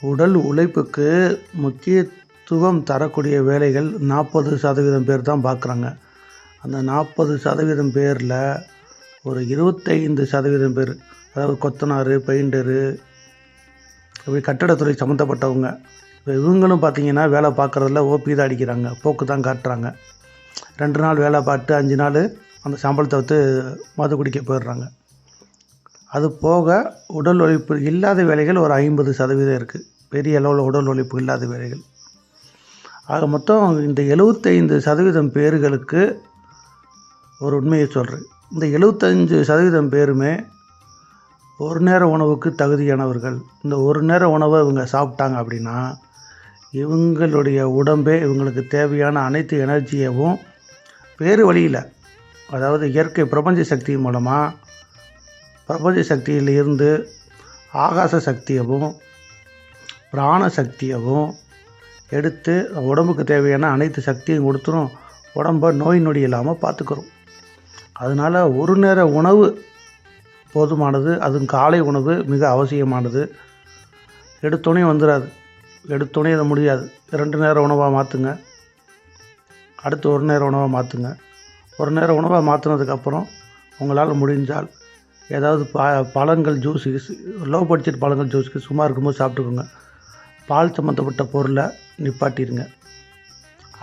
உடல் உழைப்புக்கு முக்கியத்துவம் தரக்கூடிய வேலைகள் நாற்பது சதவீதம் பேர் தான் பார்க்குறாங்க. அந்த நாற்பது சதவீதம் பேரில் ஒரு இருபத்தைந்து சதவீதம் பேர் அதாவது கொத்தனார் பெயிண்டரு இப்படி கட்டடத்துறை சம்மந்தப்பட்டவங்க இப்போ இவங்களும் பார்த்தீங்கன்னா வேலை பார்க்குறதுல ஓபி தான் அடிக்கிறாங்க போக்கு தான் காட்டுறாங்க. ரெண்டு நாள் வேலை பார்த்து அஞ்சு நாள் அந்த சம்பளத்தை வந்து மது குடிக்க போயிடுறாங்க. அது போக உடல் உழைப்பு இல்லாத வேலைகள் ஒரு ஐம்பது சதவீதம் இருக்குது பெரிய அளவில் உடல் உழைப்பு இல்லாத வேலைகள். ஆக மொத்தம் இந்த எழுபத்தைந்து சதவீதம் பேர்களுக்கு ஒரு உண்மையை சொல்கிறேன் இந்த எழுபத்தஞ்சு சதவீதம் பேருமே ஒரு நேர உணவுக்கு தகுதியானவர்கள். இந்த ஒரு நேர உணவை இவங்க சாப்பிட்டாங்க அப்படின்னா இவங்களுடைய உடம்பே இவங்களுக்கு தேவையான அனைத்து எனர்ஜியவும் வேறு வழியில் அதாவது இயற்கை பிரபஞ்ச சக்தி மூலமாக பிரபஞ்ச சக்தியில் இருந்து ஆகாச சக்தியவும் பிராண சக்தியவும் எடுத்து உடம்புக்கு தேவையான அனைத்து சக்தியும் கொடுத்துரும். உடம்பை நோய் நொடி இல்லாமல் பார்த்துக்கிறோம் அதனால் ஒரு நேர உணவு போதுமானது அதுவும் காலை உணவு மிக அவசியமானது. எடுத்தோடனே வந்துடாது எடுத்தோடனே அது முடியாது. ரெண்டு நேரம் உணவாக மாற்றுங்க அடுத்து ஒரு நேரம் உணவாக மாற்றுங்க ஒரு நேரம் உணவாக மாற்றினதுக்கப்புறம் உங்களால் முடிஞ்சால் ஏதாவது ப பழங்கள் ஜூஸ் லோ பட்ஜெட் பழங்கள் ஜூஸுக்கு சும்மா இருக்கும்போது சாப்பிட்டுக்கோங்க. பால் சம்மந்தப்பட்ட பொருளை நிப்பாட்டிடுங்க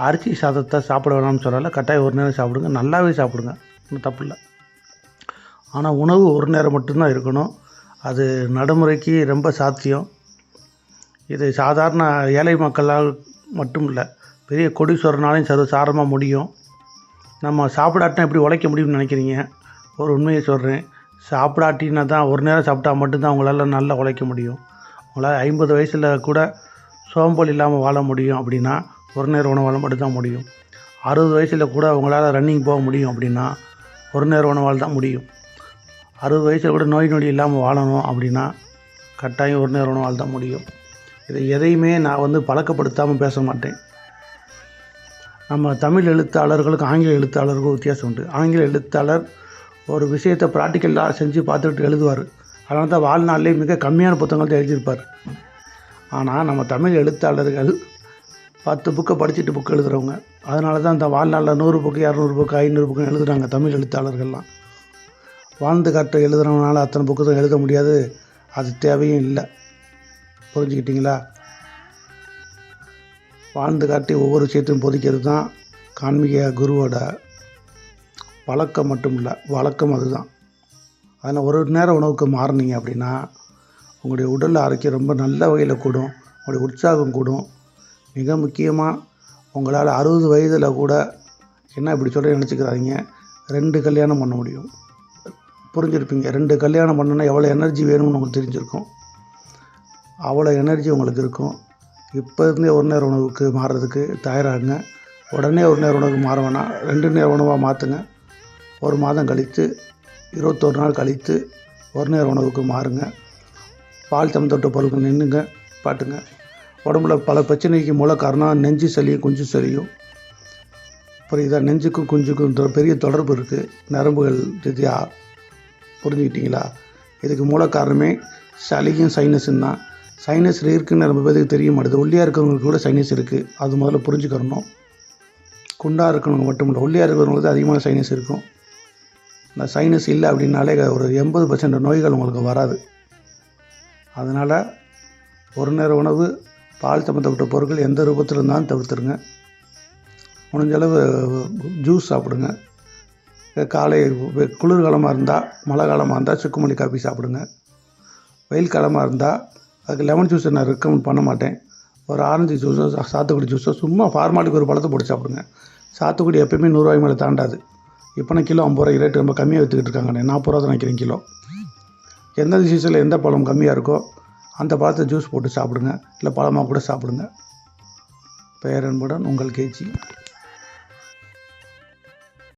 அரிசி சாதத்தை சாப்பிட வேணாம்னு சொல்லலை கட்டாயம் ஒரு நேரம் சாப்பிடுங்க. நல்லாவே சாப்பிடுங்க. ஒன்றும் தப்பு இல்லை. ஆனால் உணவு ஒரு நேரம் மட்டும்தான் இருக்கணும். அது நடைமுறைக்கு ரொம்ப சாத்தியம். இது சாதாரண ஏழை மக்களால் மட்டும் இல்லை பெரிய கொடீஸ்வரனாலையும் சர்வ சாரமாக முடியும். நம்ம சாப்பிடாட்டினா எப்படி உழைக்க முடியும்னு நினைக்கிறீங்க? ஒரு உண்மையை சொல்கிறேன் சாப்பிடாட்டினா தான் ஒரு நேரம் சாப்பிட்டா மட்டும்தான் உங்களால் நல்லா உழைக்க முடியும். உங்களால் ஐம்பது வயசில் கூட சோம்பல் இல்லாமல் வாழ முடியும் அப்படின்னா ஒரு நேரம் உணவால் மட்டும்தான் முடியும். அறுபது வயசில் கூட அவங்களால் ரன்னிங் போக முடியும் அப்படின்னா ஒரு நேரம் உணவால் தான் முடியும். அறுபது வயசில் கூட நோய் நொடி இல்லாமல் வாழணும் அப்படின்னா கட்டாயம் ஒரு நேரம் உணவால் தான் முடியும். இதை எதையுமே நான் வந்து பழக்கப்படுத்தாமல் பேச மாட்டேன். நம்ம தமிழ் எழுத்தாளர்களுக்கும் ஆங்கில எழுத்தாளர்களுக்கும் வித்தியாசம் உண்டு. ஆங்கில எழுத்தாளர் ஒரு விஷயத்தை ப்ராக்டிக்கலாக செஞ்சு பார்த்துக்கிட்டு எழுதுவார். அதனால தான் வாழ்நாள்லேயே மிக கம்மியான புத்தகங்கள் எழுதியிருப்பார். ஆனால் நம்ம தமிழ் எழுத்தாளர்கள் பத்து புக்கை படிச்சுட்டு புக்கு எழுதுகிறவங்க அதனால தான் இந்த வாழ்நாளில் நூறு புக்கு இரநூறு புக்கு ஐநூறு புக்கு எழுதுகிறாங்க தமிழ் எழுத்தாளர்கள்லாம். வாழ்ந்து காட்ட எழுதுறவனால அத்தனை புக்கு தான் எழுத முடியாது. அது தேவையும் இல்லை. புரிஞ்சுக்கிட்டிங்களா? வாழ்ந்து காட்டி ஒவ்வொரு விஷயத்தையும் பொதிக்கிறது தான் காண்மிக குருவோட பழக்கம் மட்டும் இல்லை வழக்கம் அதுதான். அதில் ஒரு நேர உணவுக்கு மாறினீங்க அப்படின்னா உங்களுடைய உடல் ஆரோக்கியம் ரொம்ப நல்ல வகையில் கூடும் உங்களுடைய உற்சாகம் கூடும். மிக முக்கியமாக உங்களால் அறுபது வயதில் கூட என்ன இப்படி சொல்ல நினச்சிக்கிறாதீங்க ரெண்டு கல்யாணம் பண்ண முடியும். புரிஞ்சிருப்பீங்க. ரெண்டு கல்யாணம் பண்ணுன்னா எவ்வளோ எனர்ஜி வேணும்னு உங்களுக்கு தெரிஞ்சிருக்கும். அவ்வளோ எனர்ஜி உங்களுக்கு இருக்கும். இப்போ இருந்தே ஒரு நேர உணவுக்கு மாறுறதுக்கு தயாராகுங்க உடனே ஒரு நேர உணவுக்கு மாற வேணாம். ரெண்டு நேர உணவாக மாற்றுங்க ஒரு மாதம் கழித்து இருபத்தொரு நாள் கழித்து ஒரு நேர உணவுக்கு மாறுங்க. பால் சம்மந்தப்பட்ட பொருட்கள் நின்றுங்க பாட்டுங்க. உடம்புல பல பிரச்சனைக்கு மூல காரணம் நெஞ்சு சளியும் குஞ்சு சளியும். புரியுதா? நெஞ்சுக்கும் குஞ்சுக்கும் பெரிய தொடர்பு இருக்குது நரம்புகள் ரீதியாக புரிஞ்சுக்கிட்டீங்களா? இதுக்கு மூல காரணமே சளியும் சைனஸும் தான். சைனஸ் இருக்குன்னு நம்ம பேருக்கு தெரிய மாட்டேது ஒல்லியாக இருக்கிறவங்களுக்கு கூட சைனஸ் இருக்குது அது முதல்ல புரிஞ்சுக்கிறணும் குண்டாக இருக்கிறவங்க மட்டும் இல்லை ஒல்லியாக இருக்கிறவங்களுக்கு அதிகமான சைனஸ் இருக்கும். இந்த சைனஸ் இல்லை அப்படின்னாலே ஒரு எண்பது பர்சன்ட் நோய்கள் உங்களுக்கு வராது. அதனால் ஒரு நேர உணவு பால் சம்மந்தப்பட்ட பொருட்கள் எந்த ரூபத்தில் இருந்தாலும் தவிர்த்துருங்க. முடிஞ்சளவு ஜூஸ் சாப்பிடுங்க. காலை குளிர்காலமாக இருந்தால் மழை காலமாக இருந்தால் சுக்குமல்லி காப்பி சாப்பிடுங்க. வெயில் காலமாக இருந்தால் அதுக்கு லெமன் ஜூஸை நான் ரெக்கமெண்ட் பண்ண மாட்டேன். ஒரு ஆரஞ்சு ஜூஸோ சாத்துக்குடி ஜூஸோ சும்மா ஃபார்மாலிக்கு ஒரு பழத்தை போட்டு சாப்பிடுங்க. சாத்துக்குடி எப்பயுமே நூறுரூவாய் மேலே தாண்டாது. இப்போனா கிலோ ஐம்பது ரூபாய் ரேட்டு ரொம்ப கம்மியாக விற்றுக்கிட்டு இருக்காங்க நாற்பது ரூபா தான் நினைக்கிறேன் கிலோ. எந்த சீசனில் எந்த பழம் கம்மியாக இருக்கோ அந்த பழத்தை ஜூஸ் போட்டு சாப்பிடுங்க. இல்லை பழமாக கூட சாப்பிடுங்க. பேரன்புடன் உங்கள் கேஜி